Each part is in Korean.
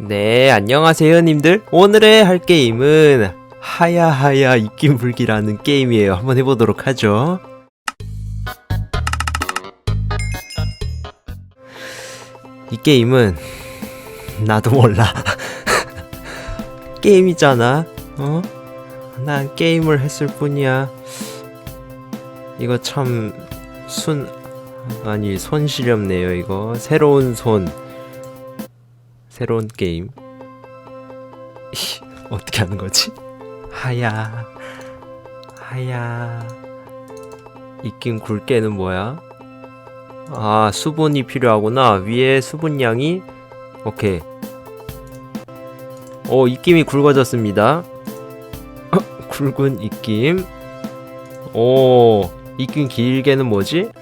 네, 안녕하세요, 님들. 오늘의 할 게임은 하야하야 입김불기라는 게임이에요. 한번 해보도록 하죠. 이 게임은 나도 몰라. 게임이잖아. 어? 난 게임을 했을 뿐이야. 이거 참 순, 아니, 손시렵네요, 이거. 새로운 손. 새로운 게임. 이, 어떻게 하는 거지? 하야. 하야. 입긴 굵게는 뭐야? 아, 수분이 필요하구나. 위에 수분량이 오케이. 오, 입김이 굵어졌습니다. 굵은 입김. 오, 입김 길게는 뭐지?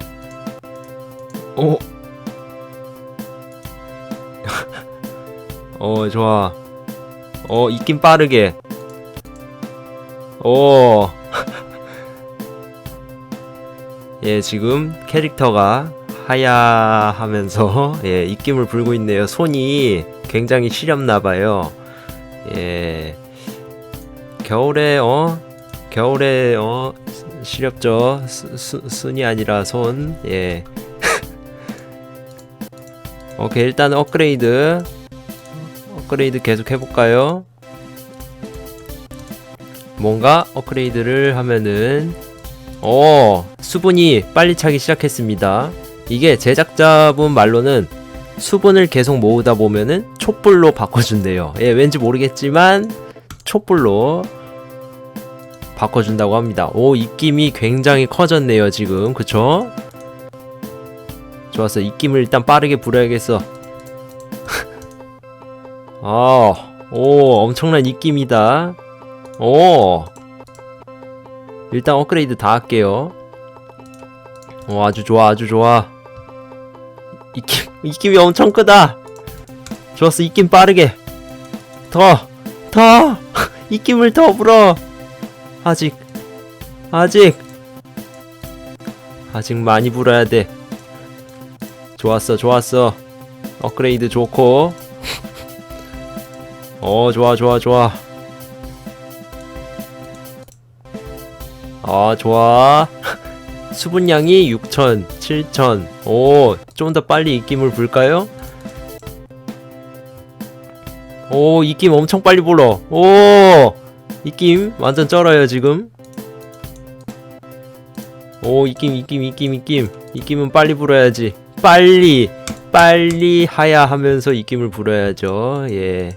오. 어, 좋아. 어, 입김 빠르게. 오. 예, 지금 캐릭터가 하야 하면서 예, 입김을 불고 있네요. 손이 굉장히 시렵나봐요. 예. 겨울에 어 겨울에 어 시렵죠. 순이 아니라 손. 예. 오케이 일단 업그레이드 업그레이드 계속 해볼까요? 뭔가 업그레이드를 하면은 어 수분이 빨리 차기 시작했습니다. 이게 제작자분 말로는 수분을 계속 모으다 보면은 촛불로 바꿔준대요. 예, 왠지 모르겠지만 촛불로 바꿔준다고 합니다. 오, 입김이 굉장히 커졌네요, 지금. 그쵸? 좋았어. 입김을 일단 빠르게 불어야겠어. 아, 오, 엄청난 입김이다. 오. 일단 업그레이드 다 할게요. 오, 아주 좋아, 아주 좋아. 입김, 입김이 엄청 크다. 좋았어, 입김 빠르게. 더, 더, 입김을 더 불어. 아직, 아직, 아직 많이 불어야 돼. 좋았어, 좋았어. 업그레이드 좋고. 어, 좋아, 좋아, 좋아. 아, 좋아. 수분량이 6,000, 7,000. 오, 좀 더 빨리 입김을 불까요? 오, 입김 엄청 빨리 불어. 오, 입김 완전 쩔어요, 지금. 오, 입김, 입김, 입김, 입김. 입김은 빨리 불어야지. 빨리, 빨리 하야 하면서 입김을 불어야죠. 예.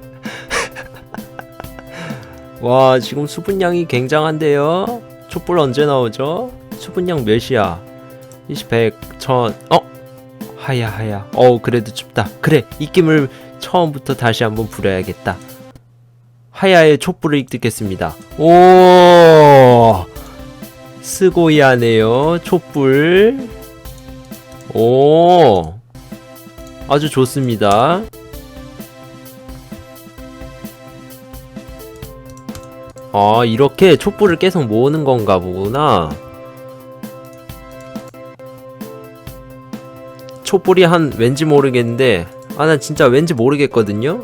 와, 지금 수분량이 굉장한데요? 촛불 언제 나오죠? 수분량 몇이야? 20, 100, 1000, 어? 하야, 하야. 어우, 그래도 춥다. 그래, 입김을 처음부터 다시 한번 불어야겠다. 하야의 촛불을 획득했습니다. 오! 스고이하네요, 촛불. 오! 아주 좋습니다. 아 이렇게 촛불을 계속 모으는 건가 보구나. 촛불이 한 왠지 모르겠는데 아 난 진짜 왠지 모르겠거든요?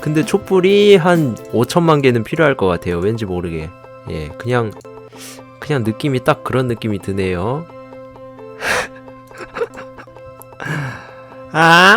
근데 촛불이 한 5천만 개는 필요할 것 같아요. 왠지 모르게. 예 그냥 그냥 느낌이 딱 그런 느낌이 드네요. 아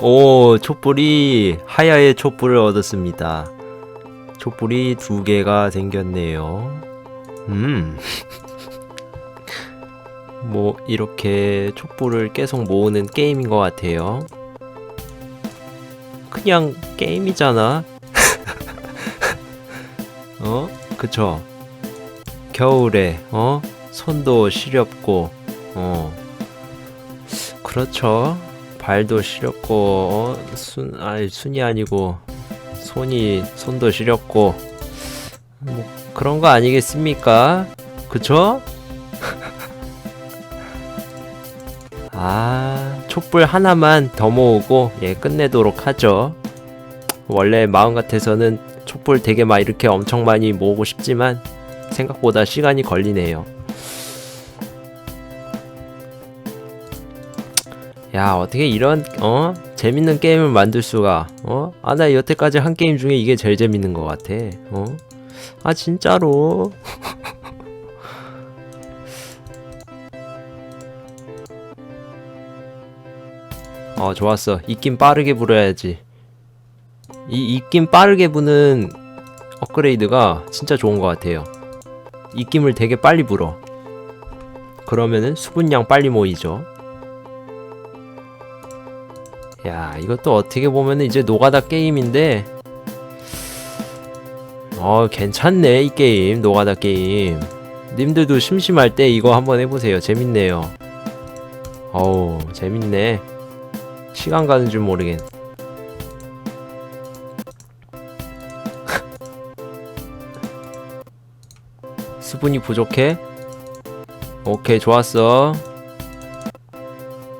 오, 촛불이 하야의 촛불을 얻었습니다. 촛불이 두 개가 생겼네요. 음. 뭐 이렇게 촛불을 계속 모으는 게임인 것 같아요. 그냥 게임이잖아. 어? 그쵸? 겨울에 어? 손도 시렵고 어. 그렇죠. 발도 시렵고 어? 순 아니 순이 아니고 손이 손도 시렵고 뭐 그런 거 아니겠습니까? 그쵸? 아 촛불 하나만 더 모으고 예 끝내도록 하죠. 원래 마음 같아서는 촛불 되게 막 이렇게 엄청 많이 모으고 싶지만 생각보다 시간이 걸리네요. 야 어떻게 이런 어? 재밌는 게임을 만들 수가 어 아 나 여태까지 한 게임 중에 이게 제일 재밌는 것 같아 어 아 진짜로? 어 좋았어. 입김 빠르게 불어야지. 이 입김 빠르게 부는 업그레이드가 진짜 좋은 것 같아요. 입김을 되게 빨리 불어. 그러면은 수분량 빨리 모이죠 야 이것도 어떻게 보면 이제 노가다 게임인데. 어 괜찮네 이 게임 노가다 게임. 님들도 심심할 때 이거 한번 해보세요. 재밌네요. 어우 재밌네. 시간 가는 줄 모르겠. 수분이 부족해? 오케이 좋았어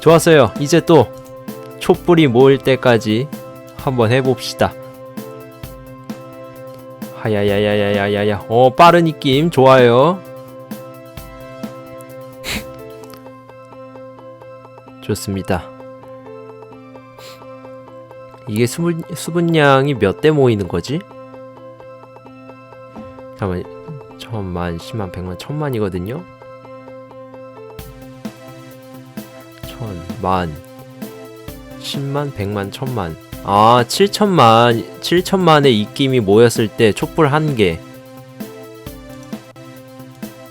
좋았어요. 이제 또 촛불이 모일 때까지 한번 해봅시다. 하야야야야야야야. 어 빠른 입김 좋아요. 좋습니다. 이게 수분, 수분량이 몇 대 모이는 거지? 잠깐만 천만, 십만, 백만, 천만이거든요? 천 만, 십만, 백만, 천만 아, 칠천만, 칠천만의 입김이 모였을 때 촛불 한 개.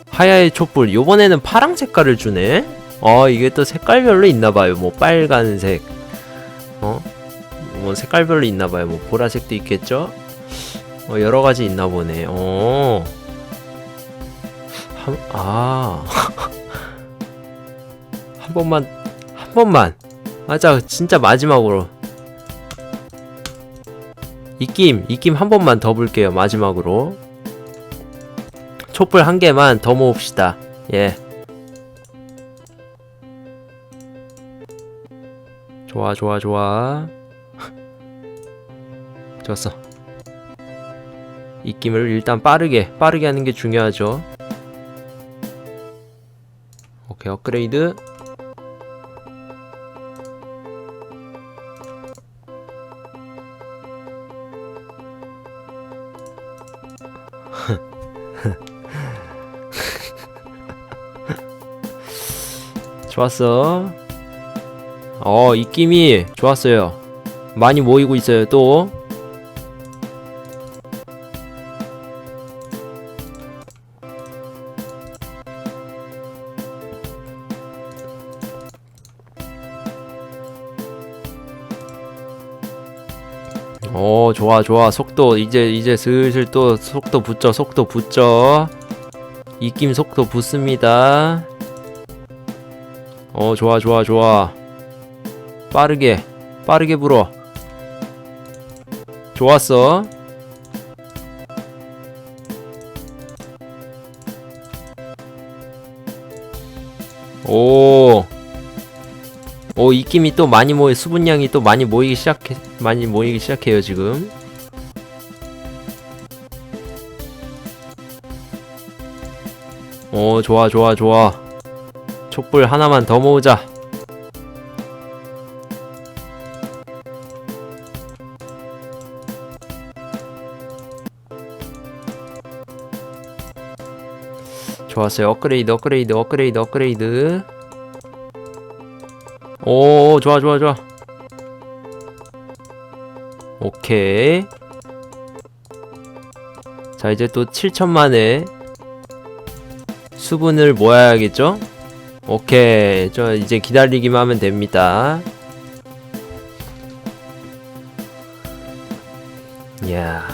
하야의 촛불. 요번에는 파랑 색깔을 주네? 어, 이게 또 색깔별로 있나봐요. 뭐, 빨간색. 어? 뭐, 색깔별로 있나봐요. 뭐, 보라색도 있겠죠? 어, 여러 가지 있나 보네. 어. 한, 아. 한 번만, 한 번만. 맞아, 진짜 마지막으로. 입김, 입김 한 번만 더 볼게요. 마지막으로. 촛불 한 개만 더 모읍시다. 예. 좋아, 좋아, 좋아. 좋았어. 입김을 일단 빠르게, 빠르게 하는 게 중요하죠. 오케이, 업그레이드. 좋았어. 어, 입김이 좋았어요. 많이 모이고 있어요, 또. 오 좋아 좋아. 속도 이제 이제 슬슬 또 속도 붙죠 속도 붙죠. 입김 속도 붙습니다. 어 좋아 좋아 좋아. 빠르게 빠르게 불어. 좋았어. 오. 오, 입김이 또 많이 모이, 수분량이 또 많이 모이기 시작해, 많이 모이기 시작해요, 지금. 오, 좋아, 좋아, 좋아. 촛불 하나만 더 모으자. 좋았어요. 업그레이드, 업그레이드, 업그레이드, 업그레이드. 오, 좋아, 좋아, 좋아. 오케이. 자, 이제 또 7천만에 수분을 모아야겠죠? 오케이. 저 이제 기다리기만 하면 됩니다. 이야.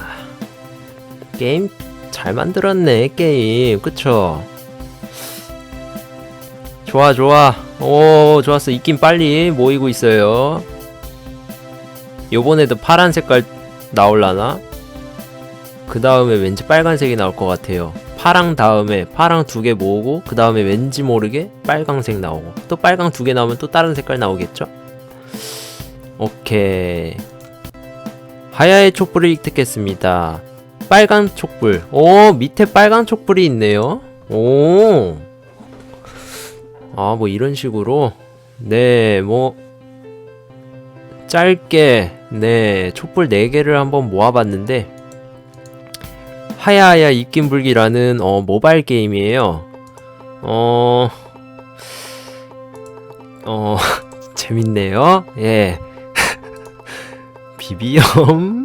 게임 잘 만들었네, 게임. 그쵸? 좋아 좋아 오 좋았어 입김 빨리 모이고 있어요 요번에도 파란 색깔 나올라나? 그 다음에 왠지 빨간색이 나올 것 같아요. 파랑 다음에 파랑 두 개 모으고 그 다음에 왠지 모르게 빨강색 나오고. 또 빨강 두 개 나오면 또 다른 색깔 나오겠죠? 오케이. 하야의 촛불을 획득했습니다. 빨간 촛불. 오 밑에 빨간 촛불이 있네요. 오. 아, 뭐 이런 식으로. 네, 뭐 짧게 네, 촛불 4개를 한번 모아봤는데 하야하야 입김불기라는 어, 모바일 게임이에요. 어, 어, 재밌네요. 예. 비비엄